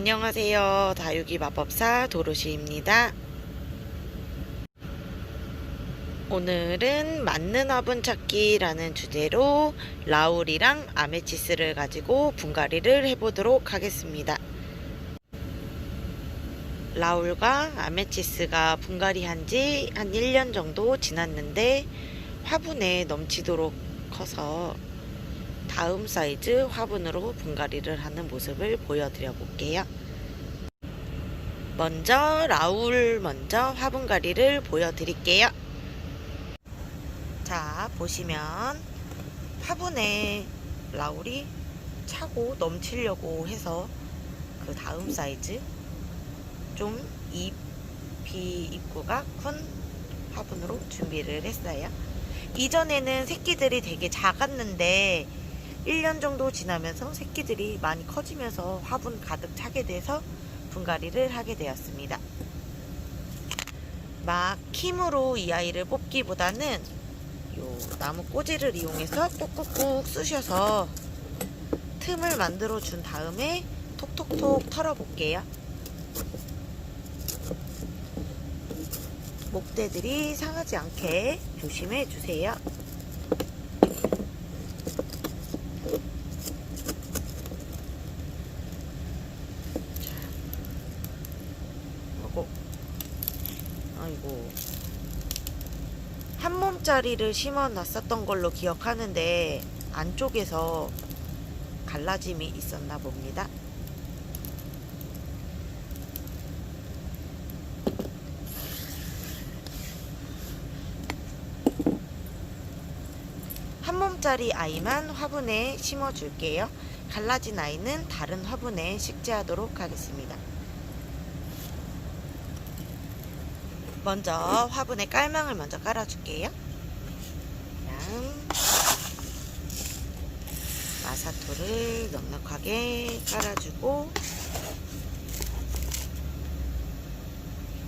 안녕하세요. 다육이 마법사 도로시입니다. 오늘은 맞는 화분 찾기라는 주제로 라울이랑 아메치스를 가지고 분갈이를 해보도록 하겠습니다. 라울과 아메치스가 분갈이 한 지 한 1년 정도 지났는데 화분에 넘치도록 커서 다음 사이즈 화분으로 분갈이를 하는 모습을 보여드려 볼게요. 먼저 라울 먼저 화분갈이를 보여드릴게요. 자 보시면 화분에 라울이 차고 넘치려고 해서 그 다음 사이즈 좀 잎이 입구가 큰 화분으로 준비를 했어요. 이전에는 새끼들이 되게 작았는데 1년 정도 지나면서 새끼들이 많이 커지면서 화분 가득 차게 돼서 분갈이를 하게 되었습니다. 막 힘으로 이 아이를 뽑기보다는 요 나무 꼬지를 이용해서 꾹꾹꾹 쑤셔서 틈을 만들어 준 다음에 톡톡톡 털어 볼게요. 목대들이 상하지 않게 조심해 주세요. 아이고, 아이고. 한 몸짜리를 심어 놨었던 걸로 기억하는데 안쪽에서 갈라짐이 있었나 봅니다. 한 몸짜리 아이만 화분에 심어 줄게요. 갈라진 아이는 다른 화분에 식재하도록 하겠습니다. 먼저 화분에 깔망을 먼저 깔아줄게요. 마사토를 넉넉하게 깔아주고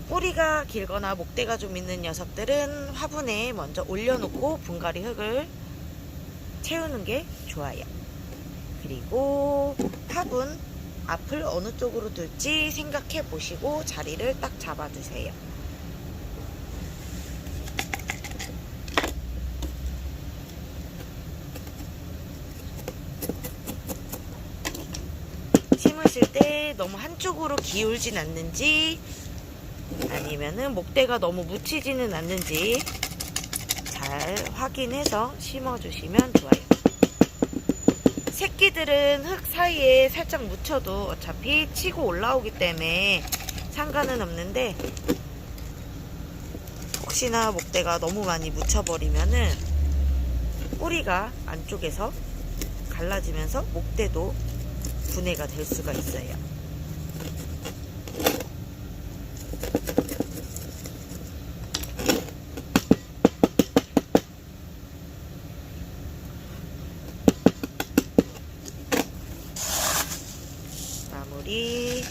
뿌리가 길거나 목대가 좀 있는 녀석들은 화분에 먼저 올려놓고 분갈이 흙을 채우는 게 좋아요. 그리고 화분 앞을 어느 쪽으로 둘지 생각해 보시고 자리를 딱 잡아주세요. 심으실 때 너무 한쪽으로 기울진 않는지 아니면은 목대가 너무 묻히지는 않는지 잘 확인해서 심어주시면 좋아요. 새끼들은 흙 사이에 살짝 묻혀도 어차피 치고 올라오기 때문에 상관은 없는데 혹시나 목대가 너무 많이 묻혀버리면은 뿌리가 안쪽에서 갈라지면서 목대도 분해가 될 수가 있어요. 마무리.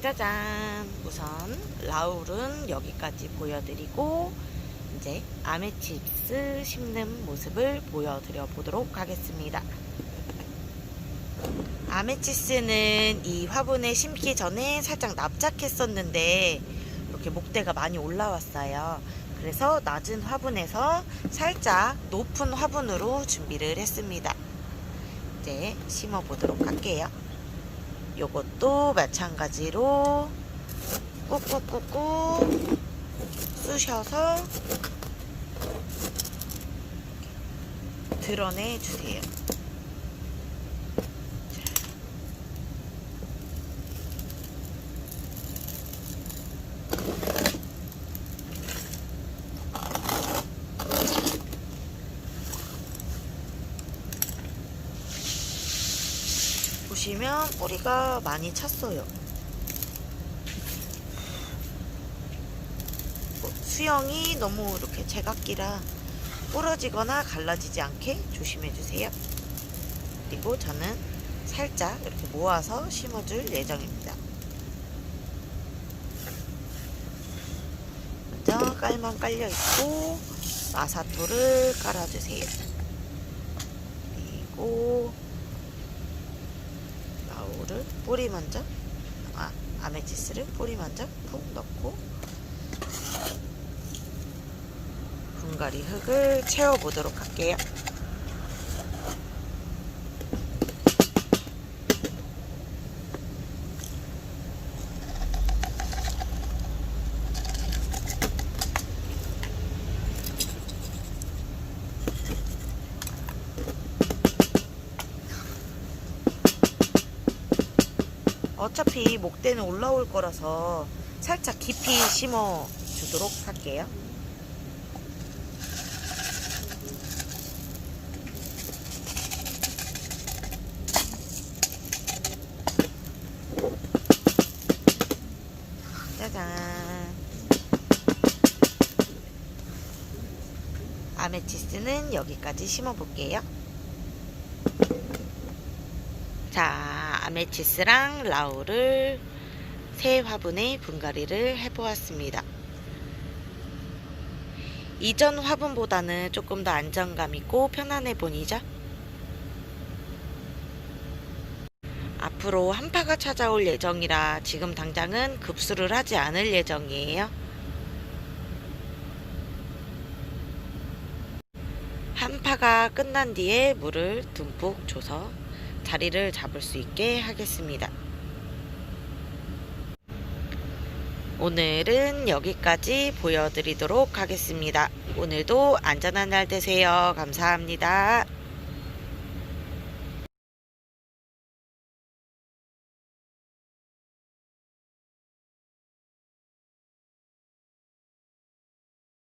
짜잔! 우선 라울은 여기까지 보여드리고 이제 아메치스 심는 모습을 보여드려 보도록 하겠습니다. 아메치스는 이 화분에 심기 전에 살짝 납작했었는데 이렇게 목대가 많이 올라왔어요. 그래서 낮은 화분에서 살짝 높은 화분으로 준비를 했습니다. 이제 심어 보도록 할게요. 요것도 마찬가지로 꾹꾹꾹꾹 쑤셔서 드러내 주세요. 보시면 뿌리가 많이 찼어요. 수영이 너무 이렇게 제각기라 부러지거나 갈라지지 않게 조심해 주세요. 그리고 저는 살짝 이렇게 모아서 심어줄 예정입니다. 먼저 깔만 깔려 있고 마사토를 깔아주세요. 그리고 라우를 뿌리 먼저 아 아메티스를 뿌리 먼저 푹 넣고 분갈이 흙을 채워보도록 할게요. 어차피 목대는 올라올 거라서 살짝 깊이 심어 주도록 할게요. 짜잔. 아메티스는 여기까지 심어 볼게요. 자, 아메티스랑 라우를 세 화분의 분갈이를 해보았습니다. 이전 화분보다는 조금 더 안정감 있고 편안해 보이죠? 앞으로 한파가 찾아올 예정이라 지금 당장은 급수를 하지 않을 예정이에요. 한파가 끝난 뒤에 물을 듬뿍 줘서 자리를 잡을 수 있게 하겠습니다. 오늘은 여기까지 보여드리도록 하겠습니다. 오늘도 안전한 날 되세요. 감사합니다.